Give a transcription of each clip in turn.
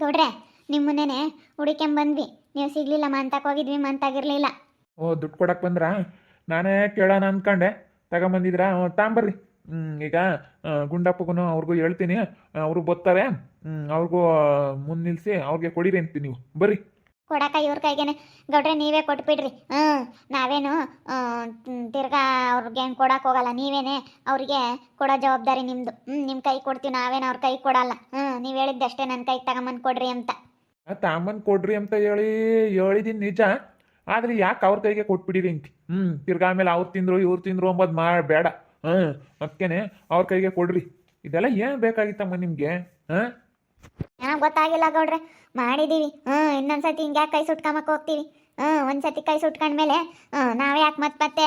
ಗೌಡ್ರೆ ನಿಮ್ಮನ್ನೇನೆ ಹುಡುಕೊಂಬಂದ್ವಿ ನೀವು ಸಿಗ್ಲಿಲ್ಲ ಮಂತಕ್ಕೆ ಹೋಗಿದ್ವಿ ಮಂತಾಗಿರ್ಲಿಲ್ಲ ಓ, ದುಡ್ಡು ಕೊಡಕ್ಕೆ ಬಂದ್ರಾ? ನಾನೇ ಕೇಳೋಣ ಅಂದ್ಕೊಂಡೆ ತಗೊಂಬಂದಿದ್ರಾ? ತಾಂಬರ್ರಿ ಈಗ ಗುಂಡಪ್ಪಗೂ ಅವ್ರಿಗೂ ಹೇಳ್ತೀನಿ. ಅವ್ರಿಗೆ ಬರ್ತಾರೆ. ಅವ್ರಿಗೂ ಮುಂದೆ ನಿಲ್ಲಿಸಿ ಅವ್ರಿಗೆ ಕೊಡಿರಿ ಅಂತೀನಿ ನೀವು. ಬರ್ರಿ. ಕೊಡಕ ಇವ್ರ ಕೈಗೇನೆ. ಗೌಡ್ರೆ, ನೀವೇ ಕೊಟ್ಬಿಡ್ರಿ ಹ್ಞೂ ನಾವೇನು ತಿರ್ಗಾ ಅವ್ರಿಗೆ ಹೆಂಗೆ ಕೊಡಕ್ಕೆ ಹೋಗಲ್ಲ. ನೀವೇನೆ ಅವ್ರಿಗೆ ಕೊಡೋ ಜವಾಬ್ದಾರಿ ನಿಮ್ಮದು ಹ್ಞೂ ನಿಮ್ಮ ಕೈ ಕೊಡ್ತೀವಿ, ನಾವೇನು ಅವ್ರ ಕೈ ಕೊಡಲ್ಲ. ಹ್ಞೂ ನೀವು ಹೇಳಿದ್ದಷ್ಟೇ ನನ್ನ ಕೈ ತಗೊಂಬಂದು ಕೊಡ್ರಿ ಅಂತ. ತಾಂಬಂದು ಕೊಡ್ರಿ ಅಂತ ಹೇಳಿ, ಹೇಳಿದೀನಿ ನಿಜ. ಆದ್ರೆ ಯಾಕೆ ಅವ್ರ ಕೈಗೆ ಕೊಟ್ಬಿಡಿರಿ ಅಂತ ಹ್ಞೂ ತಿರ್ಗಾ ಆಮೇಲೆ ಅವ್ರು ತಿಂದ್ರು, ಇವ್ರು ತಿಂದ್ರು ಅಂಬೋದು ಮಾಡಬೇಡ ಹ್ಞೂ ಅದಕ್ಕೇನೆ ಅವ್ರ ಕೈಗೆ ಕೊಡ್ರಿ. ಇದೆಲ್ಲ ಏನು ಬೇಕಾಗಿತ್ತಮ್ಮ ನಿಮಗೆ? ಹಾಂ? ನನಗೆ ಗೊತ್ತಾಗಿಲ್ಲ ಗೌಡ್ರೆ. ಮಾಡಿದೀವಿ. ಹ್ಞೂ, ಇನ್ನೊಂದ್ಸತಿ ಹಿಂಗೆ ಯಾಕೆ ಕೈ ಸುಟ್ಕೊಂಬಕ್ಕೆ ಹೋಗ್ತೀವಿ. ಹ್ಞೂ, ಒಂದ್ಸತಿ ಕೈ ಸುಟ್ಕೊಂಡ್ಮೇಲೆ, ಹ್ಞೂ, ನಾವು ಯಾಕೆ ಮತ್ತೆ ಮತ್ತೆ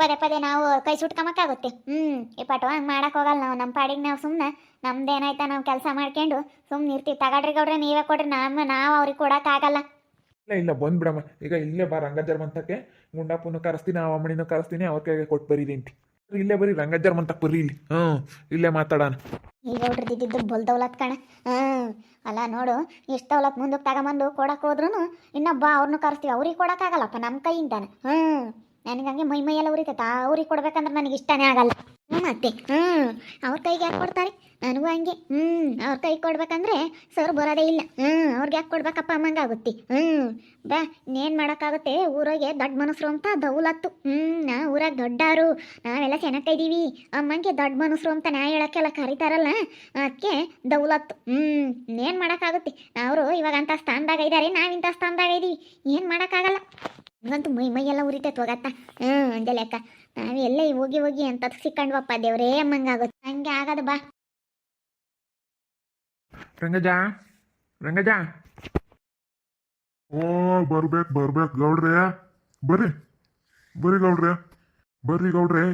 ಪದೇ ಪದೇ ನಾವು ಕೈ ಸುಟ್ಕೊಂಬಕ್ಕಾಗುತ್ತೆ. ಹ್ಞೂ, ಈ ಪಟು ಹಂಗೆ ಮಾಡಕ್ಕೆ ಹೋಗಲ್ಲ ನಾವು. ನಮ್ಮ ಪಾಡಿಗೆ ನಾವು ಸುಮ್ಮನೆ ನಮ್ದೇನಾಯ್ತಾ ನಾವು ಕೆಲಸ ಮಾಡ್ಕೊಂಡು ಸುಮ್ಮನೆ ಇರ್ತೀವಿ. ತಗಡ್ರಿ ಗೌಡ್ರೆ, ನೀವೇ ಕೊಡ್ರಿ. ನಮ್ಮ, ನಾವು ಅವ್ರಿಗೆ ಕೊಡೋಕ್ಕಾಗಲ್ಲ ಇಲ್ಲ ಇಲ್ಲ ಬಂದ್ಬಿಡಮ್ಮ ಈಗ ಇಲ್ಲೇ ಬಾ ರಂಗಜರ್ ಮಂತಕ್ಕೆ ಗುಂಡಪ್ಪನೂ ಕರೆಸ್ತೀನಿ ಆ ಅಮ್ಮಣಿನೂ ಕರೆಸ್ತೀನಿ, ಅವ್ರ ಕೈಗೆ ಕೊಟ್ಟು ಬರೀರಿ ಅಂತಿ ಇಲ್ಲೇ ಬರೀ ರಂಗಜ್ಜರ್ ಮಂತಕ್ ಬರ್ರಿ ಇಲ್ಲಿ. ಹ್ಞೂ, ಇಲ್ಲೇ ಮಾತಾಡೋಣ. ಈಗ ಗೌಡ್ರದ್ದು ಇದ್ದಿದ್ದು ಬಲ್ ಕಣ. ಹ್ಞೂ, ಅಲ್ಲ ನೋಡು, ಎಷ್ಟು ದೌಲತ್ ಮುಂದಕ್ಕೆ ತಗೊಂಬಂದು ಕೊಡಕ್ಕೆ ಹೋದ್ರೂ ಇನ್ನೊಬ್ಬ ಅವ್ರನ್ನೂ ಕರೆಸ್ತೀವಿ, ಅವ್ರಿಗೆ ಕೊಡೋಕ್ಕಾಗಲ್ಲಪ್ಪ ನಮ್ಮ ಕೈಯಿಂದಾನೆ. ಹ್ಞೂ, ನನಗೆ ಹಂಗೆ ಮೈ ಮೈಯೆಲ್ಲ ಉರಿತೈತೆ ಅವ್ರಿಗೆ ಕೊಡ್ಬೇಕಂದ್ರೆ ನನಗೆ ಇಷ್ಟನೇ ಆಗಲ್ಲ. ಮತ್ತೆ ಹ್ಞೂ ಅವ್ರ ಕೈಗೆ ಯಾಕೆ ಕೊಡ್ತಾರೆ? ನನಗೂ ಹಂಗೆ. ಹ್ಞೂ ಅವ್ರ ಕೈಗೆ ಕೊಡ್ಬೇಕಂದ್ರೆ ಸರ್ ಬರೋದೇ ಇಲ್ಲ. ಹ್ಞೂ ಅವ್ರಿಗೆ ಯಾಕೆ ಕೊಡ್ಬೇಕಪ್ಪ ಅಮ್ಮಂಗಾಗುತ್ತೆ ಹ್ಞೂ ಬಾ, ಇನ್ನೇನು ಮಾಡೋಕ್ಕಾಗುತ್ತೆ? ಊರಾಗೆ ದೊಡ್ಡ ಮನಸ್ರು ಅಂತ ದೌಲತ್ತು. ಹ್ಞೂ ನಾ ಊರಾಗ ದೊಡ್ಡವರು ನಾವೆಲ್ಲ ಚೆನ್ನಾಗಿದ್ದೀವಿ ಅಮ್ಮಂಗೆ ದೊಡ್ಡ ಮನಸ್ರು ಅಂತ ನಾ ಹೇಳಕ್ಕೆಲ್ಲ ಕರೀತಾರಲ್ಲ ಅದಕ್ಕೆ ದೌಲತ್ತು. ಹ್ಞೂ ಇನ್ನೇನು ಮಾಡೋಕ್ಕಾಗುತ್ತೆ? ಅವರು ಇವಾಗ ಅಂಥ ಸ್ಥಾನದಾಗ ಇದ್ದಾರೆ ನಾವಿಂಥ ಸ್ಥಾನದಾಗ ಇದ್ದೀವಿ ಏನು ಮಾಡೋಕ್ಕಾಗಲ್ಲ. ನಂಗಂತೂ ಮೈ ಮೈಯೆಲ್ಲ ಉರಿತೈತೆ ಹೋಗತ್ತ ಹ್ಞೂ ಅಂದೆ ಅಕ್ಕ. ನಾವು ಎಲ್ಲೇ ಹೋಗಿ ಹೋಗಿ ಅಂತ ಸಿಕ್ಕಂಡ್ವಪ್ಪ ದೇವ್ರೇ ಅಮ್ಮಂಗಾಗುತ್ತೆ ಹಂಗೆ ಆಗದ ಬಾ. ರಂಗಜ ರಂಗಜ ಓ ಬರ್ಬೇಕು ಬರ್ಬೇಕು ಗೌಡ್ರೆ. ಬರ್ರಿ ಬರ್ರಿ ಗೌಡ್ರೆ. ಬರ್ರಿ ಗೌಡ್ರೆ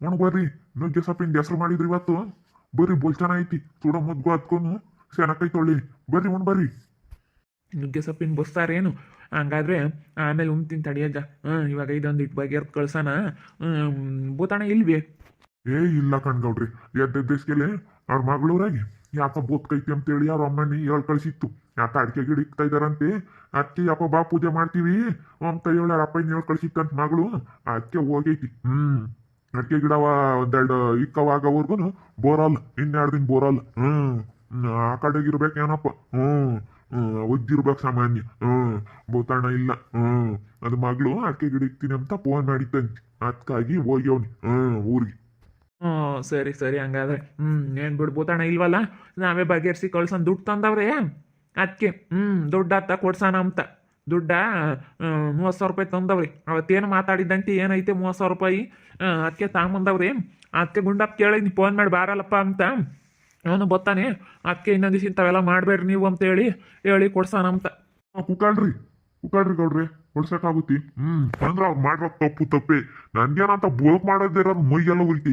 ಒಣ ಬರ್ರಿ. ನುಗ್ಗೆ ಸೊಪ್ಪಿನ ಹೆಸರು ಮಾಡಿದ್ರಿ ಇವತ್ತು. ಬರ್ರಿ ಬೋಲ್ ಐತಿ ಚೂಡ ಮುದ್ಗು ಹತ್ಕೊಂಡು ಸೆನಕೈ ತೊಳ್ಳಿ. ಬರ್ರಿ ಒಣ ಬರ್ರಿ. ನುಗ್ಗೆ ಸೊಪ್ಪಿನ ಬಸ್ತಾರೇನು ಹಂಗಾದ್ರೆ, ಆಮೇಲೆ ಉಮ್ತಿನ ತಡಿಯಜ್ಜ ಹ್ಞೂ ಇವಾಗ ಇದೊಂದು ಇಟ್ಟು ಬಗೆರ್ ಕಳ್ಸೋಣ ಭೂತಾಣ ಇಲ್ವೇ? ಏ, ಇಲ್ಲ ಕಣ್ಗೌಡ್ರಿ. ಗೌಡ್ರಿ ಎದ್ದೆದ್ದೇಸ್ಗೆಲೆ ಅವ್ರ ಮಗಳೂರಾಗಿ ಯಾಕ ಬೋತ್ಕೈತಿ ಅಂತೇಳಿ ಅವ್ರ ಅಮ್ಮನಿ ಹೇಳ್ ಕಳ್ಸಿತ್ತು. ಯಾಕ ಅಡಿಕೆ ಗಿಡ ಇಕ್ತಾ ಇದಾರಂತೆ? ಅದಕ್ಕೆ ಅಪ್ಪ, ಬಾ, ಪೂಜೆ ಮಾಡ್ತೀವಿ. ಅಂತ ಹೇಳಿ ಅಪ್ಪ ಹೇಳ್ ಕಳ್ಸಿತ್ತಂತ ಮಗಳು. ಅದಕ್ಕೆ ಹೋಗೈತಿ. ಹ್ಮ್. ಅಡಿಕೆ ಗಿಡವ ಒಂದೆರಡು ಇಕ್ಕವಾಗವರ್ಗುನು ಬೋರಲ್. ಇನ್ನೆರಡು ದಿನ ಬೋರಲ್. ಹ್ಮ್. ಆ ಕಡೆಗೆ ಇರ್ಬೇಕೇನಪ್ಪ ಹ್ಮ್ ಹ್ಮ್. ಒದ್ದಿರ್ಬೇಕು ಸಾಮಾನ್ಯ. ಹ್ಮ್ ಬೋತಣ್ಣ ಇಲ್ಲ. ಹ್ಮ್, ಅದು ಮಗಳು ಅಡಿಕೆ ಗಿಡ ಇಕ್ತೀನಿ ಅಂತ ಫೋನ್ ಮಾಡಿತ್ತಂತೆ ಅದಕ್ಕಾಗಿ ಹೋಗ್ಯವನಿ. ಹ್ಮ್, ಊರಿಗೆ. ಹ್ಞೂ ಸರಿ ಸರಿ, ಹಂಗಾದ್ರೆ. ಹ್ಞೂ ಏನು ಬಿಡು, ಬೋತಾಣ ಇಲ್ವಲ್ಲ? ನಾವೇ ಬಗೆಹರಿಸಿ ಕಳ್ಸೋಣ ದುಡ್ಡು ತಂದವ್ರೆ. ಅದಕ್ಕೆ ಹ್ಞೂ ದುಡ್ಡು ಆತ ಕೊಡ್ಸೋಣ ಅಂತ. ದುಡ್ಡ ಮೂವತ್ತು ಸಾವಿರ ರೂಪಾಯಿ ತಂದವ್ರಿ. ಅವತ್ತೇನು ಮಾತಾಡಿದ್ದಂತೆ, ಏನೈತೆ ಮೂವತ್ತು ಸಾವಿರ ರೂಪಾಯಿ? ಅದಕ್ಕೆ ತಗೊಂಬಂದವ್ರಿ ಅದಕ್ಕೆ ಗುಂಡಪ್ಪ ಕೇಳಿದ್ನಿ ಫೋನ್ ಮಾಡಿ ಬಾರಲ್ಲಪ್ಪ ಅಂತ. ಅವನು ಬತ್ತಾನೆ ಅದಕ್ಕೆ ಇನ್ನೊಂದು ದಿವಸ ಇಂಥವೆಲ್ಲ ಮಾಡಬೇಡ್ರಿ ನೀವು ಅಂತ ಹೇಳಿ ಆ, ಕುಕಾಳ್ರಿ. ಕುಕಾಳ್ರಿ ಗೌಡ್ರಿ ಆಗುತ್ತಿ ಹ್ಮ್ ಅಂದ್ರೆ ಅವ್ರು ಮಾಡಿರೋ ತಪ್ಪು ತಪ್ಪೆ. ನನ್ಗೇನಂತ ಬೋಲ್ಕ್ ಮಾಡೋದಿರೋ ಮೈಯೆಲ್ಲ ಉರಿತಿ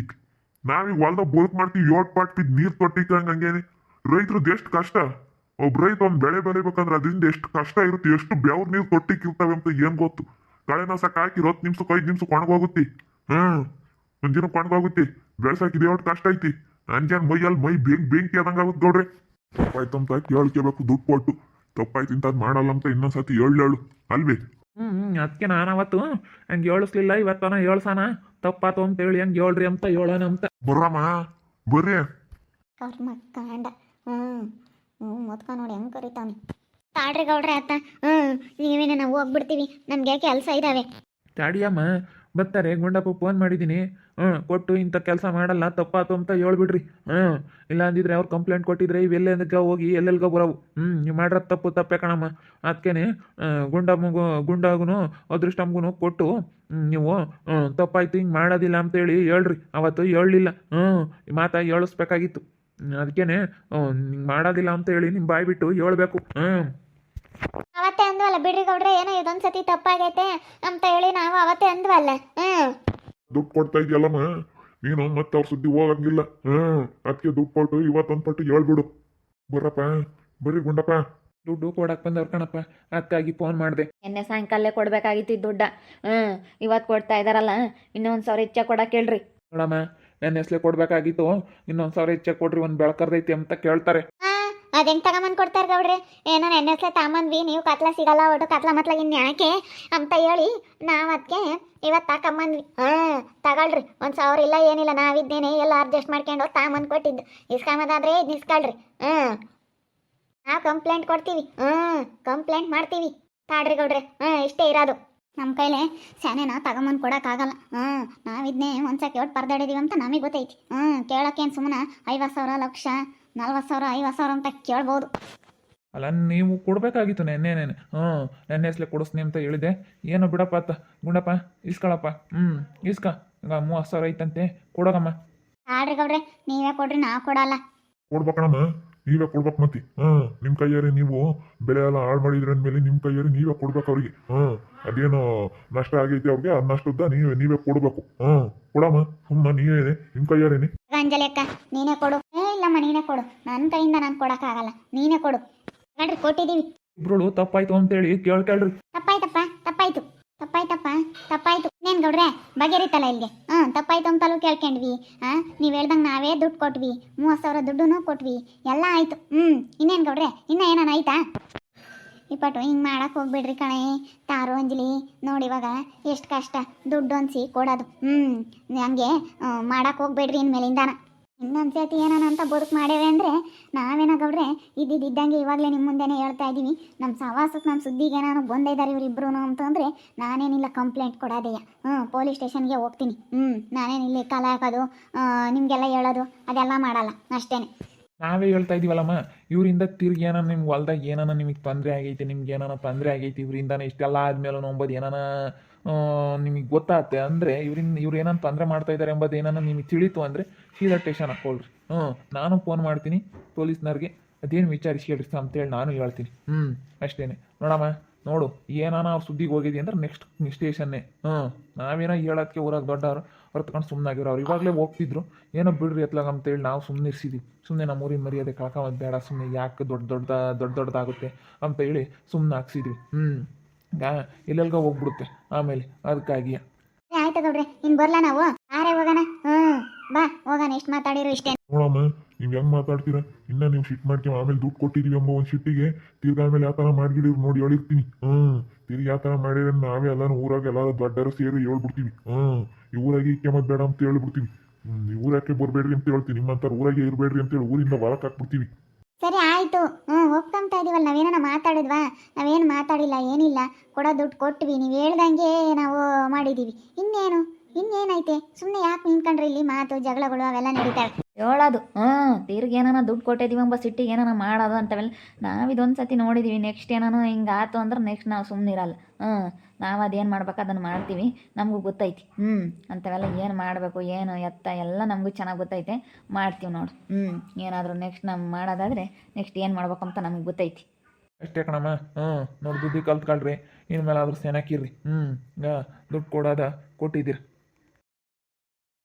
ನಾವೀಗ ಹೊಲ್ದಾಗ ಬೋಲ್ಕ್ ಮಾಡ್ತೀವಿ ಯೋಟ್ ಪಾಟ್ ಬಿದ್ದು ನೀರ್ ತೊಟ್ಟಿಕ್ಕಂಗ ಹಂಗೇನೆ. ರೈತರದ್ದು ಎಷ್ಟು ಕಷ್ಟ. ಒಬ್ಬ ರೈತ ಒಂದ್ ಬೆಳೆ ಬೆಳಿಬೇಕಂದ್ರೆ ಅದರಿಂದ ಎಷ್ಟು ಕಷ್ಟ ಇರುತ್ತೆ ಎಷ್ಟು ಬೆವ್ರ ನೀರು ತೊಟ್ಟಿಕ್ಕಿರ್ತವೆ ಅಂತ ಏನ್ ಗೊತ್ತು. ಕಳೆನಾಸಕ್ ಹಾಕಿ ಇವತ್ತು ನಿಮಿಷಕ್ಕೆ ಐದು ನಿಮಿಷಕ್ಕೆ ಒಣಗೋಗುತ್ತೆ. ಹ್ಮ್ ಒಂದಿನ ದಿನ ಒಣಗೋಗುತ್ತೆ. ಬೆಳ್ಸಕ್ ಇದೇ ಒಟ್ಟು ಕಷ್ಟ ಐತಿ. ನನ್ಗೇನ್ ಮೈಯಲ್ಲಿ ಮೈ ಬೆಂಕ್ ಬೆಂಕಿ ಆದಂಗ ಆಗುತ್ತೆ ಗೌಡ್ರೆ. ತಪ್ಪಾಯ್ತು ಅಂತ ಕೇಳ್ಕೋಬೇಕು ದುಡ್ಡು ಕೊಟ್ಟು. ತಪ್ಪಾಯ್ತು ಇಂಥದ್ದು ಮಾಡಲ್ಲ ಅಂತ ಇನ್ನೊಂದ್ಸತಿ ಹೇಳು ಅಲ್ವಿ? ಹ್ಮ್ ಹ್ಞೂ ಅದಕ್ಕೆ ನಾನು ಅವತ್ತು ಹಂಗೆ ಹೇಳಿಸ್ಲಿಲ್ಲ ಇವತ್ತನ ಹೇಳ್ಸಾನ ತಪ್ಪಾತು ಅಂತ ಹೇಳಿ ಹಂಗೆ ಹೇಳ್ರಿ ಅಂತ ಹೇಳೋಣ ಅಂತ. ಬರ್ರಮ್ಮ ಬರ್ರಿ. ಕರ್ಮ ಕಾಂಡ ಹ್ಞೂ ಹ್ಞೂ ಮೊದ್ಕ ನೋಡಿ ಹೆಂಗೆ ಕರಿತಾನೆ. ತಾಡ್ರಿ ಗೌಡ್ರೆ ಅತ್ತ. ಹ್ಞೂ ನೀವೇನೇ ನಾವು ಹೋಗ್ಬಿಡ್ತೀವಿ. ನಮಗೆ ಕೆಲಸ ಇದ್ದಾವೆ ತಾಡಿಯಮ್ಮ ಬರ್ತಾರೆ ಗುಂಡಪ್ಪ ಫೋನ್ ಮಾಡಿದ್ದೀನಿ ಹ್ಞೂ, ಕೊಟ್ಟು ಇಂಥ ಕೆಲಸ ಮಾಡಲ್ಲ, ತಪ್ಪಾತು ಅಂತ ಹೇಳ್ಬಿಡ್ರಿ. ಹ್ಞೂ, ಇಲ್ಲ ಅಂದಿದ್ರೆ ಅವ್ರು ಕಂಪ್ಲೇಂಟ್ ಕೊಟ್ಟಿದ್ರೆ ಇವೆಲ್ಲೆಂದಕ್ಕೆ ಹೋಗಿ, ಎಲ್ಲೆಲ್ಗೋ ಬರೋವು. ಹ್ಞೂ, ನೀವು ಮಾಡಿರೋ ತಪ್ಪು, ತಪ್ಪೇ ಕಣಮ್ಮ. ಅದಕ್ಕೇನೆ ಗುಂಡಮ್ಮಗೂ ಗುಂಡಾಗೂ ಅದೃಷ್ಟಮ್ಗೂ ಕೊಟ್ಟು ನೀವು ತಪ್ಪಾಯ್ತು, ಹಿಂಗೆ ಮಾಡೋದಿಲ್ಲ ಅಂತೇಳಿ ಹೇಳ್ರಿ. ಅವತ್ತು ಹೇಳಲಿಲ್ಲ. ಹ್ಞೂ, ಈ ಮಾತಾ ಹೇಳಿಸ್ಬೇಕಾಗಿತ್ತು. ಅದಕ್ಕೇನೆ ಹಿಂಗೆ ಮಾಡೋದಿಲ್ಲ ಅಂತ ಹೇಳಿ ನಿಮ್ಮ ಬಾಯಿ ಬಿಟ್ಟು ಹೇಳ್ಬೇಕು. ಹ್ಞೂ. ಅವತ್ತೇ ಅಂದ್ವಲ್ಲ, ಬಿಡ್ರಿ ಗೌಡ್ರೆ, ಏನೋ ಇದೊಂದ್ಸತಿ ತಪ್ಪಾಗೈತೆ ಅಂತ ಹೇಳಿ ನಾವು ಅವತ್ತೇ ಅಂದ್ವಲ್ಲ. ಹ್ಞೂ. ದುಡ್ಡು ಕೊಡ್ತಾ ಇದೆಯಲ್ಲಮ್ಮ ನೀನು ಮತ್ತೆ ಅವ್ರ ಸುದ್ದಿ ಹೋಗಂಗಿಲ್ಲ. ಹ್ಮ್ ಅದಕ್ಕೆ ದುಡ್ಡು ಕೊಟ್ಟು ಇವತ್ತೊಂದು ಪಟ್ಟು ಹೇಳ್ಬಿಡು. ಬರಪ್ಪ ಬರೀ ಗುಂಡಪ್ಪ. ದುಡ್ಡು ಕೊಡಕ್ ಬಂದವ್ರು ಕಣಪ್ಪ. ಅದಕ್ಕಾಗಿ ಫೋನ್ ಮಾಡಿದೆ. ನಿನ್ನೆ ಸಾಯಂಕಾಲ ಕೊಡ್ಬೇಕಾಗಿತ್ತು ಈ ದುಡ್ಡ. ಹ್ಮ್ ಇವತ್ತು ಕೊಡ್ತಾ ಇದಾರಲ್ಲ. ಇನ್ನೊಂದು ಸಾವಿರ ಹೆಚ್ಚ ಕೊಡಕ್ಕೆ ಹೇಳ್ರಿ. ನೋಡಮ್ಮ ನನ್ನ ಹೆಸ್ಲೆ ಕೊಡ್ಬೇಕಾಗಿತ್ತು. ಇನ್ನೊಂದು ಸಾವಿರ ಹೆಚ್ಚ ಕೊಡ್ರಿ ಒಂದು ಬೆಳಕರ್ದೈತಿ ಅಂತ ಕೇಳ್ತಾರೆ. ಅದು ಹೆಂಗೆ ತಗೊಂಬಂದು ಕೊಡ್ತಾರೆ ಗೌಡ್ರೆ? ಏನೋ ನೆನ್ನೆ ಸಲ ತಗೊಂಬಂದ್ವಿ, ನೀವು ಕತ್ಲ ಸಿಗಲ್ಲ, ಒಟ್ಟು ಕತ್ಲ ಮತ್ಲಾಗ ಇನ್ನು ಯಾಕೆ? ಅಂತ ಹೇಳಿ ನಾವು ಅದಕ್ಕೆ ಇವತ್ತು ತಗೊಂಬಂದ್ವಿ. ಹಾಂ, ತಗೊಳ್ರಿ. ಒಂದು ಸಾವಿರ ಇಲ್ಲ, ಏನಿಲ್ಲ ನಾವಿದ್ದೇನೆ ಎಲ್ಲ ಅಡ್ಜಸ್ಟ್ ಮಾಡ್ಕೊಂಡು ತಗೊಂಬಂದ್ ಕೊಟ್ಟಿದ್ದು. ಇಸ್ಕೊಂಬದಾದ್ರೆ ಇದು ಇಸ್ಕೊಳ್ರಿ ಹ್ಞೂ ನಾವು ಕಂಪ್ಲೇಂಟ್ ಕೊಡ್ತೀವಿ. ಹ್ಞೂ ಕಂಪ್ಲೇಂಟ್ ಮಾಡ್ತೀವಿ. ತಾಡ್ರಿ ಗೌಡ್ರೆ. ಹ್ಞೂ ಇಷ್ಟೇ ಇರೋದು. ನಮ್ಮ ಕೈಲೇ ಸ್ಯಾನೇನ ತಗೊಂಬಂದು ಕೊಡೋಕ್ಕಾಗಲ್ಲ. ಹ್ಞೂ ನಾವಿದ್ನೇ ಒಂದ್ಸಕ್ಕೆ ಒಟ್ಟು ಪರ್ದಾಡಿದೀವಿ ಅಂತ ನಮಗೆ ಗೊತ್ತೈತಿ. ಹ್ಞೂ ಕೇಳೋಕ್ಕೇನು ಸುಮ್ಮನೆ ಐವತ್ತು ಸಾವಿರ ಲಕ್ಷ ನಲ್ವತ್ತು ಸಾವಿರ ಐವತ್ತು ಸಾವಿರ ಅಂತ ಕೇಳ್ಬೋದು. ಅಲ್ಲ ನೀವು ಕೊಡಬೇಕಾಗಿತ್ತು ನೆನೆ ಹ್ಞೂ ನೆನ್ನೆ ಹೆಸ್ಲೆ ಕೊಡಿಸ್ತೀನಿ ಅಂತ ಹೇಳಿದೆ. ಏನೋ ಬಿಡಪ್ಪ ಅತ್ತ? ಗುಂಡಪ್ಪ ಇಸ್ಕೊಳಪ್ಪ ಹ್ಞೂ ಇಸ್ಕ ಈಗ ಮೂವತ್ತು ಸಾವಿರ ಐತಂತೆ. ಕೊಡೋಗಮ್ಮ. ಆಡ್ರಿ ಗೌಡ್ರೆ ನೀವೇ ಕೊಡ್ರಿ ನಾ ಕೊಡಲ್ಲ. ಕೊಡ್ಬೇಕಣ್ಣ ನೀವೇ ಕೊಡ್ಬೇಕು ಮತ್ತಿ. ಹಾ ನಿಮ್ ಕೈಯಾರೆ ನೀವು ಬೆಳೆ ಎಲ್ಲ ಹಾಳು ಮಾಡಿದ್ರ ಅಂದ್ಮೇಲೆ ನಿಮ್ ಕೈಯಾರೆ ನೀವೇ ಕೊಡ್ಬೇಕು ಅವ್ರಿಗೆ. ಹಾ ಅದೇನು ನಷ್ಟ ಆಗೈತಿ ಅವ್ರಿಗೆ ಅದ್ ನಷ್ಟದ ನೀವೇ ನೀವೇ ಕೊಡ್ಬೇಕು. ಹಾ ಕೊಡಮ್ಮ ಸುಮ್ಮ ನೀವೇ ನಿಮ್ ಕೈಯಾರೇನೆ ಅಂಜಲಿ ಅಕ್ಕ ನೀನೇ ಕೊಡು. ಏ ಇಲ್ಲಮ್ಮ ನೀನೇ ಕೊಡು. ನನ್ನ ಕೈಯಿಂದ ನಾನು ಕೊಡೋಕ್ಕಾಗಲ್ಲ. ನೀನೇ ಕೊಡು. ನೋಡ್ರಿ ಕೊಟ್ಟಿದ್ದೀವಿ ಇಬ್ರು ತಪ್ಪಾಯ್ತು ಅಂತೇಳಿ ಕೇಳ್ಕೇಳ್ರಿ ತಪ್ಪಾಯ್ತಪ್ಪ ತಪ್ಪಾಯ್ತು. ತಪ್ಪಾಯ್ತಪ್ಪ ತಪ್ಪಾಯ್ತು. ಇನ್ನೇನು ಗೌಡ್ರೆ? ಬಗೆರಿತಲ್ಲ ಇಲ್ಲಿಗೆ. ಹಾಂ ತಪ್ಪಾಯ್ತು ಅಂತಲೂ ಕೇಳ್ಕೊಂಡ್ವಿ. ಹಾಂ ನೀವು ಹೇಳ್ದಂಗೆ ನಾವೇ ದುಡ್ಡು ಕೊಟ್ವಿ. ಮೂವತ್ತು ಸಾವಿರ ದುಡ್ಡು ಕೊಟ್ವಿ. ಎಲ್ಲ ಆಯಿತು. ಹ್ಞೂ ಇನ್ನೇನು ಗೌಡ್ರೆ? ಇನ್ನೂ ಏನಾನ ಆಯ್ತಾ? ಇಪ್ಪಟ್ಟು ಹಿಂಗೆ ಮಾಡಕ್ಕೆ ಹೋಗ್ಬಿಡ್ರಿ ಕಣೆ. ತಾರು ಅಂಜಲಿ ನೋಡಿ ಇವಾಗ ಎಷ್ಟು ಕಷ್ಟ. ದುಡ್ಡು ಅನ್ಸಿ ಕೊಡೋದು. ಹ್ಞೂ ಹಂಗೆ ಮಾಡಕ್ಕೆ ಹೋಗ್ಬೇಡ್ರಿ ಇನ್ಮೇಲಿಂದಾನ. ಇನ್ನೊಂದು ಸೇತಿ ಏನಾನ ಅಂತ ಬದುಕು ಮಾಡೇವೆ ಅಂದರೆ ನಾವೇನ ಗೌಡ್ರೆ ಇದ್ದಿದ್ದಂಗೆ ಇವಾಗಲೇ ನಿಮ್ಮ ಮುಂದೆನೇ ಹೇಳ್ತಾ ಇದ್ದೀವಿ ನಮ್ಮ ಸವಾಸಕ್ಕೆ ನಮ್ಮ ಸುದ್ದಿಗೆ ಏನಾನು ಬಂದಿದ್ದಾರೆ ಇವರಿಬ್ರು ಅಂತಂದರೆ ನಾನೇನಿಲ್ಲ ಕಂಪ್ಲೇಂಟ್ ಕೊಡೋದೆಯ. ಹ್ಞೂ ಪೊಲೀಸ್ ಸ್ಟೇಷನ್ಗೆ ಹೋಗ್ತೀನಿ. ಹ್ಞೂ ನಾನೇನಿಲ್ಲ ಕಾಲ ಹಾಕೋದು ನಿಮಗೆಲ್ಲ ಹೇಳೋದು, ಅದೆಲ್ಲ ಮಾಡಲ್ಲ. ಅಷ್ಟೇ ನಾವೇ ಹೇಳ್ತಾ ಇದೀವಲ್ಲಮ್ಮ, ಇವರಿಂದ ತಿರ್ಗಿ ಏನಾನ ನಿಮ್ಗೆ ಹೊಲ್ದಾಗ ಏನಾನ ನಿಮಗೆ ತೊಂದರೆ ಆಗೈತಿ, ನಿಮ್ಗೆ ಏನಾನ ತೊಂದರೆ ಆಗೈತಿ, ಇವರಿಂದಾನೆ ಇಷ್ಟೆಲ್ಲ ಆದ್ಮೇಲೆ ನಂಬೋದು ಏನಾನ ನಿಮಗೆ ಗೊತ್ತಾಗುತ್ತೆ ಅಂದರೆ ಇವರಿಂದ ಇವ್ರು ಏನಾನ ತೊಂದರೆ ಮಾಡ್ತಾ ಇದ್ದಾರೆ ಎಂಬುದು ಏನಾನ ನಿಮಗೆ ತಿಳಿತು ಅಂದರೆ ಸೀದಾ ಟೇಷನ್ ಹಾಕೊಳ್ರಿ ಹ್ಞೂ, ನಾನು ಫೋನ್ ಮಾಡ್ತೀನಿ, ಪೊಲೀಸ್ನವ್ರಿಗೆ ಅದೇನು ವಿಚಾರಿಸಿ ಹೇಳ್ರಿ ಅಂತೇಳಿ ನಾನು ಹೇಳ್ತೀನಿ. ಹ್ಞೂ ಅಷ್ಟೇ ನೋಡಮ್ಮ. ನೋಡು ಏನಾನ ಅವ್ರ ಸುದ್ದಿಗೆ ಹೋಗಿದ್ವಿ ಅಂದ್ರೆ ನೆಕ್ಸ್ಟ್ ಸ್ಟೇಷನ್ನೇ ಹ್ಞೂ ನಾವೇನೋ ಹೇಳೋದಕ್ಕೆ ಊರಾಗ ದೊಡ್ಡವ್ರು ಹೊರತ್ಕೊಂಡು ಸುಮ್ಮನಾಗಿರೋ ಅವ್ರು. ಇವಾಗಲೇ ಹೋಗ್ತಿದ್ರು ಏನೋ ಬಿಡ್ರಿ ಎತ್ಲಾಗ ಅಂತೇಳಿ ನಾವು ಸುಮ್ಮನೆ ಇರ್ಸಿದ್ವಿ. ಸುಮ್ಮನೆ ನಮ್ಮ ಊರಿನ ಮರ್ಯಾದೆ ಕಳ್ಕೊಂಬದ್ ಬೇಡ ಸುಮ್ಮನೆ ಯಾಕೆ ದೊಡ್ಡ ದೊಡ್ಡ ದೊಡ್ಡ ದೊಡ್ಡದಾಗುತ್ತೆ ಅಂತ ಹೇಳಿ ಸುಮ್ಮನೆ ಹಾಕ್ಸಿದ್ವಿ. ಹ್ಞೂ ಗಾ ಎಲ್ಲೆಲ್ಗೋ ಹೋಗ್ಬಿಡುತ್ತೆ ಆಮೇಲೆ ಅದಕ್ಕಾಗಿ ಆಯ್ತು ಬರಲ್ಲ ನಾವು? ಆರೇ ಹೋಗೋಣ? ಹ್ಞೂ ಬಾ ಹೋಗೋಣ ಎಷ್ಟು ಮಾತಾಡಿರೋ ಇಷ್ಟೇ. ನೀವ್ ಹೆಂಗ್ ಮಾತಾಡ್ತೀರಾ? ಇನ್ನ ನೀವು ಶಿಟ್ ಮಾಡ್ತೀವಿ ಆಮೇಲೆ ದುಡ್ಡು ಕೊಟ್ಟಿದೀವಿ ಎಂಬ ಒಂದ್ ಶಿಟ್ಟಿಗೆ ತಿರ್ಗಾ ಆಮೇಲೆ ಯಾವ ತರ ಮಾಡ್ಗಿಡಿರ್ ನೋಡಿ ಹೇಳಿರ್ತೀನಿ. ಹ್ಮ್. ತಿರ್ಗಿ ಯಾವ ತರ ಮಾಡಿದ್ರೆ ನಾವೇ ಎಲ್ಲಾನು ಊರಾಗ ಎಲ್ಲಾರು ದೊಡ್ಡರು ಸೇರಿ ಹೇಳ್ಬಿಡ್ತೀವಿ. ಹ್ಮ್. ಈ ಕೆಮ್ಮದ್ ಬೇಡ ಅಂತ ಹೇಳ್ಬಿಡ್ತೀವಿ. ಊರಕ್ಕೆ ಬರ್ಬೇಡ್ರಿ ಅಂತ ಹೇಳ್ತೀವಿ ನಿಮ್ಮಂತರ ಊರಾಗೆ ಇರಬೇಡ್ರಿ ಅಂತ ಹೇಳಿ ಊರಿಂದ ಹೊರಕ್ ಹಾಕ್ಬಿಡ್ತೀವಿ. ಸರಿ, ಆಯಿತು. ಹ್ಞೂ ಹೋಗ್ಕೊಂತ ಇದೀವಲ್ಲ ನಾವೇನ ಮಾತಾಡಿದ್ವಾ? ನಾವೇನು ಮಾತಾಡಿಲ್ಲ, ಏನಿಲ್ಲ. ಕೊಡೋ ದುಡ್ಡು ಕೊಟ್ವಿ. ನೀವು ಹೇಳ್ದಂಗೆ ನಾವು ಮಾಡಿದ್ದೀವಿ ಇನ್ನೇನು? ಇನ್ನೇನೈತೆ? ಸುಮ್ಮನೆ ಯಾಕೆ ನಿಂತ್ಕೊಂಡ್ರಿ ಇಲ್ಲಿ ಮಾತು, ಜಗಳಗಳು ಅವೆಲ್ಲ ನಡೀತಾವೆ. ಹೇಳೋದು. ಹ್ಞೂ, ತಿರ್ಗಿ ಏನಾನ ದುಡ್ಡು ಎಂಬ ಸಿಟ್ಟಿಗೆ ಏನಾನ ಮಾಡೋದು ಅಂತವೆಲ್ಲ ನಾವು ಇದೊಂದು ಸತಿ ನೋಡಿದ್ದೀವಿ ನೆಕ್ಸ್ಟ್ ಏನಾನ ಹಿಂಗೆ ಆತು ಅಂದ್ರೆ ನೆಕ್ಸ್ಟ್ ನಾವು ಸುಮ್ಮನಿರಲ್ಲ ಹ್ಞೂ, ನಾವು ಅದೇನು ಮಾಡ್ಬೇಕು ಅದನ್ನು ಮಾಡ್ತೀವಿ. ನಮಗೂ ಗೊತ್ತೈತಿ. ಹ್ಞೂ ಅಂಥವೆಲ್ಲ ಏನು ಮಾಡಬೇಕು, ಏನು ಎತ್ತ ಎಲ್ಲ ನಮಗೂ ಚೆನ್ನಾಗಿ ಗೊತ್ತೈತೆ. ಮಾಡ್ತೀವಿ ನೋಡು. ಹ್ಞೂ, ಏನಾದರೂ ನೆಕ್ಸ್ಟ್ ನಾವು ಮಾಡೋದಾದರೆ ನೆಕ್ಸ್ಟ್ ಏನು ಮಾಡ್ಬೇಕು ಅಂತ ನಮ್ಗೆ ಗೊತ್ತೈತಿ. ಅಷ್ಟೇ ಕಣಮ್ಮ. ಹ್ಞೂ, ನೋಡಿ ದುಡ್ಡು ಕಲ್ತ್ಕೊಳ್ರಿ. ಇನ್ಮೇಲೆ ಆದರೂ ಸೆನಕಿರ್ರಿ ಹ್ಞೂ ದುಡ್ಡು ಕೊಡೋದ ಕೊಟ್ಟಿದ್ದೀರಿ.